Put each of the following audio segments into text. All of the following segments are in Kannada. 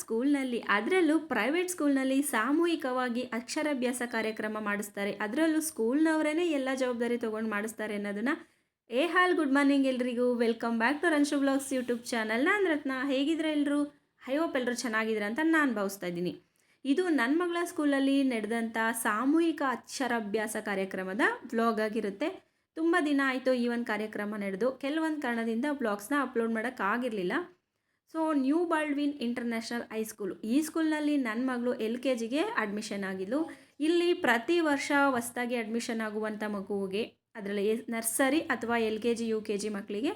ಸ್ಕೂಲ್ನಲ್ಲಿ. ಅದರಲ್ಲೂ ಪ್ರೈವೇಟ್ ಸ್ಕೂಲ್ನಲ್ಲಿ ಸಾಮೂಹಿಕವಾಗಿ ಅಕ್ಷರಾಭ್ಯಾಸ ಕಾರ್ಯಕ್ರಮ ಮಾಡಿಸ್ತಾರೆ. ಅದರಲ್ಲೂ ಸ್ಕೂಲ್ನವರೇ ಎಲ್ಲ ಜವಾಬ್ದಾರಿ ತೊಗೊಂಡು ಮಾಡಿಸ್ತಾರೆ ಅನ್ನೋದನ್ನು ಏ ಹಾಲ್ ಗುಡ್ ಮಾರ್ನಿಂಗ್ ಎಲ್ರಿಗೂ. Welcome back to Ranshu vlogs YouTube channel. ನಾನು ರತ್ನ. ಹೇಗಿದ್ರೆ ಎಲ್ಲರೂ ಐ ಹೋಪ್ ಎಲ್ಲರೂ ಚೆನ್ನಾಗಿದ್ರೆ ಅಂತ ನಾನು ಭಾವಿಸ್ತಾ ಇದ್ದೀನಿ. ಇದು ನನ್ನ ಮಗಳ ಸ್ಕೂಲಲ್ಲಿ ನಡೆದಂಥ ಸಾಮೂಹಿಕ ಅಕ್ಷರಾಭ್ಯಾಸ ಕಾರ್ಯಕ್ರಮದ ವ್ಲಾಗ್ ಆಗಿರುತ್ತೆ. ತುಂಬ ದಿನ ಆಯಿತು ಈ ಒಂದು ಕಾರ್ಯಕ್ರಮ ನಡೆದು. ಕೆಲವೊಂದು ಕಾರಣದಿಂದ ಬ್ಲಾಗ್ಸ್ನ upload ಮಾಡೋಕ್ಕಾಗಿರಲಿಲ್ಲ so new Baldwin international high school ಈ ಸ್ಕೂಲ್ನಲ್ಲಿ ನನ್ನ ಮಗಳು ಎಲ್ ಕೆ ಜಿಗೆ ಅಡ್ಮಿಷನ್ ಆಗಿದ್ಲು. ಇಲ್ಲಿ ಪ್ರತಿ ವರ್ಷ ಹೊಸ್ದಾಗಿ ಅಡ್ಮಿಷನ್ ಆಗುವಂಥ ಮಗುವಿಗೆ, ಅದರಲ್ಲಿ ನರ್ಸರಿ ಅಥವಾ L K G, U K G ಮಕ್ಕಳಿಗೆ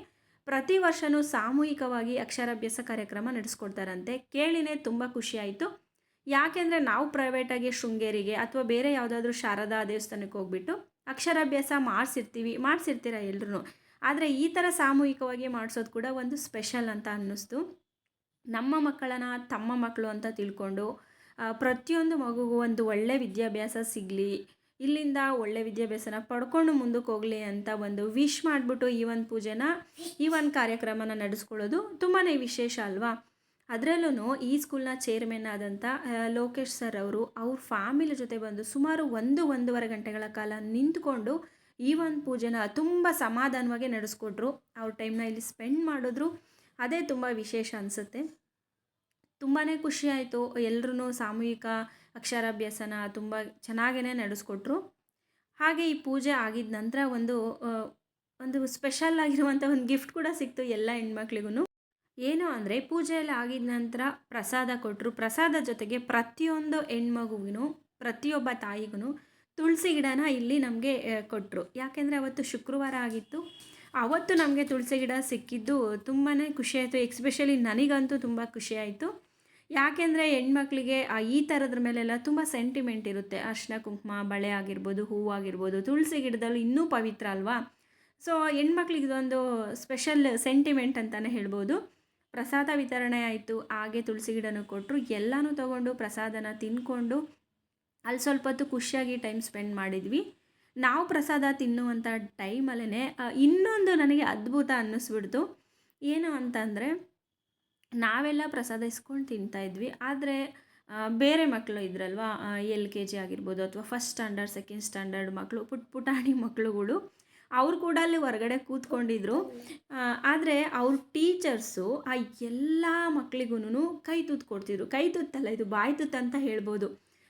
ಪ್ರತಿ ವರ್ಷವೂ ಸಾಮೂಹಿಕವಾಗಿ ಅಕ್ಷರಾಭ್ಯಾಸ ಕಾರ್ಯಕ್ರಮ ನಡೆಸ್ಕೊಡ್ತಾರಂತೆ. ಕೇಳಿನೇ ತುಂಬ ಖುಷಿ ಆಯಿತು. ಯಾಕೆಂದರೆ ನಾವು ಪ್ರೈವೇಟಾಗಿ ಶೃಂಗೇರಿಗೆ ಅಥವಾ ಬೇರೆ ಯಾವುದಾದ್ರೂ ಶಾರದಾ ದೇವಸ್ಥಾನಕ್ಕೆ ಹೋಗ್ಬಿಟ್ಟು ಅಕ್ಷರಾಭ್ಯಾಸ ಮಾಡಿಸಿರ್ತೀವಿ, ಮಾಡಿಸಿರ್ತೀರ ಎಲ್ಲರೂ ಆದರೆ ಈ ಥರ ಸಾಮೂಹಿಕವಾಗಿ ಮಾಡಿಸೋದು ಕೂಡ ಒಂದು ಸ್ಪೆಷಲ್ ಅಂತ ಅನ್ನಿಸ್ತು. ನಮ್ಮ ಮಕ್ಕಳನ್ನ ತಮ್ಮ ಮಕ್ಕಳು ಅಂತ ತಿಳ್ಕೊಂಡು ಪ್ರತಿಯೊಂದು ಮಗುಗೂ ಒಂದು ಒಳ್ಳೆ ವಿದ್ಯಾಭ್ಯಾಸ ಸಿಗಲಿ, ಇಲ್ಲಿಂದ ಒಳ್ಳೆ ವಿದ್ಯಾಭ್ಯಾಸನ ಪಡ್ಕೊಂಡು ಮುಂದಕ್ಕೆ ಹೋಗಲಿ ಅಂತ ಒಂದು ವಿಶ್ ಮಾಡಿಬಿಟ್ಟು ಈ ಒಂದು ಪೂಜೆನ, ಈ ಒಂದು ಕಾರ್ಯಕ್ರಮನ ನಡೆಸ್ಕೊಳ್ಳೋದು ತುಂಬಾ ವಿಶೇಷ ಅಲ್ವಾ? ಅದರಲ್ಲೂ ಈ ಸ್ಕೂಲ್ನ ಚೇರ್ಮನ್ ಆದಂಥ ಲೋಕೇಶ್ ಸರ್ ಅವರು ಅವ್ರ ಫ್ಯಾಮಿಲಿ ಜೊತೆ ಬಂದು ಸುಮಾರು ಒಂದು, ಒಂದೂವರೆ ಗಂಟೆಗಳ ಕಾಲ ನಿಂತ್ಕೊಂಡು ಈ ಒಂದು ಪೂಜೆನ ತುಂಬ ಸಮಾಧಾನವಾಗಿ ನಡೆಸ್ಕೊಟ್ರು. ಅವ್ರ ಟೈಮ್ನ ಇಲ್ಲಿ ಸ್ಪೆಂಡ್ ಮಾಡಿದ್ರು. ಅದೇ ತುಂಬ ವಿಶೇಷ ಅನಿಸುತ್ತೆ. ತುಂಬಾ ಖುಷಿ ಆಯಿತು. ಎಲ್ಲರೂ ಸಾಮೂಹಿಕ ಅಕ್ಷರಾಭ್ಯಾಸನ ತುಂಬ ಚೆನ್ನಾಗೇ ನಡೆಸ್ಕೊಟ್ರು. ಹಾಗೆ ಈ ಪೂಜೆ ಆಗಿದ ನಂತರ ಒಂದು ಒಂದು ಸ್ಪೆಷಲ್ ಆಗಿರುವಂಥ ಒಂದು ಗಿಫ್ಟ್ ಕೂಡ ಸಿಕ್ತು ಎಲ್ಲ ಹೆಣ್ಮಕ್ಳಿಗೂ ಏನು ಅಂದರೆ ಪೂಜೆಯಲ್ಲಿ ಆಗಿದ ನಂತರ ಪ್ರಸಾದ ಕೊಟ್ಟರು ಪ್ರಸಾದ ಜೊತೆಗೆ ಪ್ರತಿಯೊಂದು ಹೆಣ್ಮಗುವಿನೂ ಪ್ರತಿಯೊಬ್ಬ ತಾಯಿಗೂ ತುಳಸಿ ಗಿಡನ ಇಲ್ಲಿ ನಮಗೆ ಕೊಟ್ಟರು ಯಾಕೆಂದರೆ ಅವತ್ತು ಶುಕ್ರವಾರ ಆಗಿತ್ತು. ಅವತ್ತು ನಮಗೆ ತುಳಸಿ ಗಿಡ ಸಿಕ್ಕಿದ್ದು ತುಂಬಾ ಖುಷಿ ಆಯಿತು ಎಕ್ಸ್ಪೆಷಲಿ ನನಗಂತೂ ತುಂಬ ಖುಷಿ ಆಯಿತು. ಯಾಕೆಂದರೆ ಹೆಣ್ಮಕ್ಳಿಗೆ ಈ ಥರದ್ರ ಮೇಲೆಲ್ಲ ತುಂಬ ಸೆಂಟಿಮೆಂಟ್ ಇರುತ್ತೆ. ಅರ್ಶಿನ ಕುಂಕುಮ, ಬಳೆ ಆಗಿರ್ಬೋದು ಹೂವು ಆಗಿರ್ಬೋದು, ತುಳಸಿ ಗಿಡದಲ್ಲಿ ಇನ್ನೂ ಪವಿತ್ರ ಅಲ್ವಾ? ಸೊ ಹೆಣ್ಮಕ್ಳಿಗೆ ಇದೊಂದು ಸ್ಪೆಷಲ್ ಸೆಂಟಿಮೆಂಟ್ ಅಂತಲೇ ಹೇಳ್ಬೋದು. ಪ್ರಸಾದ ವಿತರಣೆ ಆಯಿತು, ಹಾಗೆ ತುಳಸಿ ಗಿಡನೂ ಕೊಟ್ಟರು ಎಲ್ಲನೂ ತೊಗೊಂಡು ಪ್ರಸಾದನ ತಿಂದ್ಕೊಂಡು ಅಲ್ಲಿ ಸ್ವಲ್ಪ ಹೊತ್ತು ಖುಷಿಯಾಗಿ ಟೈಮ್ ಸ್ಪೆಂಡ್ ಮಾಡಿದ್ವಿ. ನಾವು ಪ್ರಸಾದ ತಿನ್ನುವಂಥ ಟೈಮಲ್ಲೇ ಇನ್ನೊಂದು ನನಗೆ ಅದ್ಭುತ ಅನ್ನಿಸ್ಬಿಡ್ತು. ಏನು ಅಂತಂದರೆ, ನಾವೆಲ್ಲ ಪ್ರಸಾದ ಇಸ್ಕೊಂಡು ತಿಂತಾಯಿದ್ವಿ ಆದರೆ ಬೇರೆ ಮಕ್ಕಳು ಇದ್ರಲ್ವ ಎಲ್ ಕೆ ಜಿ ಆಗಿರ್ಬೋದು ಅಥವಾ ಫಸ್ಟ್ ಸ್ಟ್ಯಾಂಡರ್ಡ್, ಸೆಕೆಂಡ್ ಸ್ಟ್ಯಾಂಡರ್ಡ್ ಮಕ್ಕಳು ಪುಟ್ ಪುಟಾಣಿ ಮಕ್ಕಳುಗಳು ಅವ್ರು ಕೂಡ ಅಲ್ಲಿ ಹೊರಗಡೆ ಕೂತ್ಕೊಂಡಿದ್ರು. ಆದರೆ ಅವ್ರ ಟೀಚರ್ಸು ಆ ಎಲ್ಲ ಮಕ್ಕಳಿಗೂ ಕೈ ತುತ್ತು ಕೊಡ್ತಿದ್ರು. ಕೈ ತುತ್ತಲ್ಲ, ಇದು ಬಾಯಿ ತುತ್ತು ಅಂತ ಹೇಳ್ಬೋದು.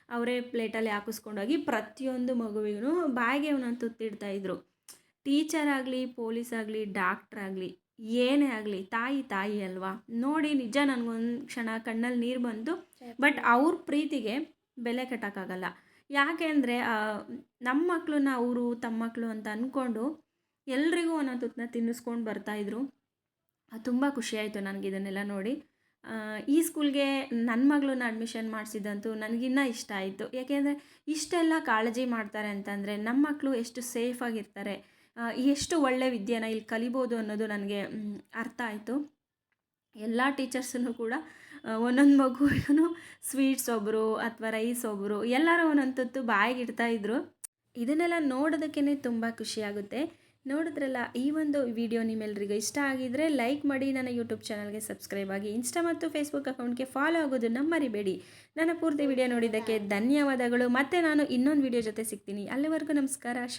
ಅವರೇ ಪ್ಲೇಟಲ್ಲಿ ಹಾಕಿಸ್ಕೊಂಡೋಗಿ ಪ್ರತಿಯೊಂದು ಮಗುವಿಗೂ ಬಾಯಿಗೆ ಒಂದೊಂದು ತುತ್ತಿಡ್ತಾಯಿದ್ರು ಟೀಚರ್ ಆಗಲಿ, ಪೊಲೀಸ್ ಆಗಲಿ, ಡಾಕ್ಟ್ರ್ ಆಗಲಿ, ಏನೇ ಆಗಲಿ, ತಾಯಿ ತಾಯಿ ಅಲ್ವಾ? ನೋಡಿ ನಿಜ ನನಗೊಂದು ಕ್ಷಣ ಕಣ್ಣಲ್ಲಿ ನೀರು ಬಂತು ಬಟ್ ಅವ್ರ ಪ್ರೀತಿಗೆ ಬೆಲೆ ಕಟ್ಟೋಕ್ಕಾಗಲ್ಲ. ಯಾಕೆ ಅಂದರೆ ನಮ್ಮ ಮಕ್ಕಳನ್ನ ಅವರು ತಮ್ಮ ಮಕ್ಕಳು ಅಂತ ಅಂದ್ಕೊಂಡು ಎಲ್ರಿಗೂ ಒಂದೊಂದು ತುತ್ತನ್ನ ತಿನ್ನಿಸ್ಕೊಂಡು ಬರ್ತಾಯಿದ್ರು ತುಂಬ ಖುಷಿಯಾಯಿತು ನನಗೆ ಇದನ್ನೆಲ್ಲ ನೋಡಿ. ಈ ಸ್ಕೂಲ್ಗೆ ನನ್ನ ಮಗಳನ್ನ ಅಡ್ಮಿಷನ್ ಮಾಡಿಸಿದಂತೂ ನನಗಿನ್ನ ಇಷ್ಟ ಆಯಿತು. ಯಾಕೆಂದರೆ ಇಷ್ಟೆಲ್ಲ ಕಾಳಜಿ ಮಾಡ್ತಾರೆ ಅಂತಂದರೆ ನಮ್ಮ ಮಕ್ಕಳು ಎಷ್ಟು ಸೇಫಾಗಿರ್ತಾರೆ ಎಷ್ಟು ಒಳ್ಳೆ ವಿದ್ಯೆನ ಇಲ್ಲಿ ಕಲಿಬೋದು ಅನ್ನೋದು ನನಗೆ ಅರ್ಥ ಆಯಿತು. ಎಲ್ಲ ಟೀಚರ್ಸನ್ನು ಕೂಡ ಒಂದೊಂದು ಮಗುನು ಸ್ವೀಟ್ಸ್ ಒಬ್ಬರು ಅಥವಾ ರೈಸ್ ಒಬ್ಬರು ಎಲ್ಲರೂ ಒಂದೊಂದು ತುತ್ತು ಬಾಯಿಗೆ ಇಡ್ತಾ ಇದ್ರು. ಇದನ್ನೆಲ್ಲ ನೋಡೋದಕ್ಕೇ ತುಂಬ ಖುಷಿಯಾಗುತ್ತೆ ನೋಡಿದ್ರಲ್ಲ, ಈ ಒಂದು ವಿಡಿಯೋ ನಿಮ್ಮೆಲ್ಲರಿಗೂ ಇಷ್ಟ ಆಗಿದ್ರೆ ಲೈಕ್ ಮಾಡಿ, ನನ್ನ ಯೂಟ್ಯೂಬ್ ಚಾನಲ್ಗೆ ಸಬ್ಸ್ಕ್ರೈಬ್ ಆಗಿ, ಇನ್ಸ್ಟಾ ಮತ್ತು ಫೇಸ್ಬುಕ್ ಅಕೌಂಟ್ಗೆ ಫಾಲೋ ಆಗೋದನ್ನು ಮರಿಬೇಡಿ ನನ್ನ ಪೂರ್ತಿ ವಿಡಿಯೋ ನೋಡಿದ್ದಕ್ಕೆ ಧನ್ಯವಾದಗಳು. ಮತ್ತೆ ನಾನು ಇನ್ನೊಂದು ವಿಡಿಯೋ ಜೊತೆ ಸಿಗ್ತೀನಿ. ಅಲ್ಲಿವರೆಗೂ ನಮಸ್ಕಾರ. ಶುಭ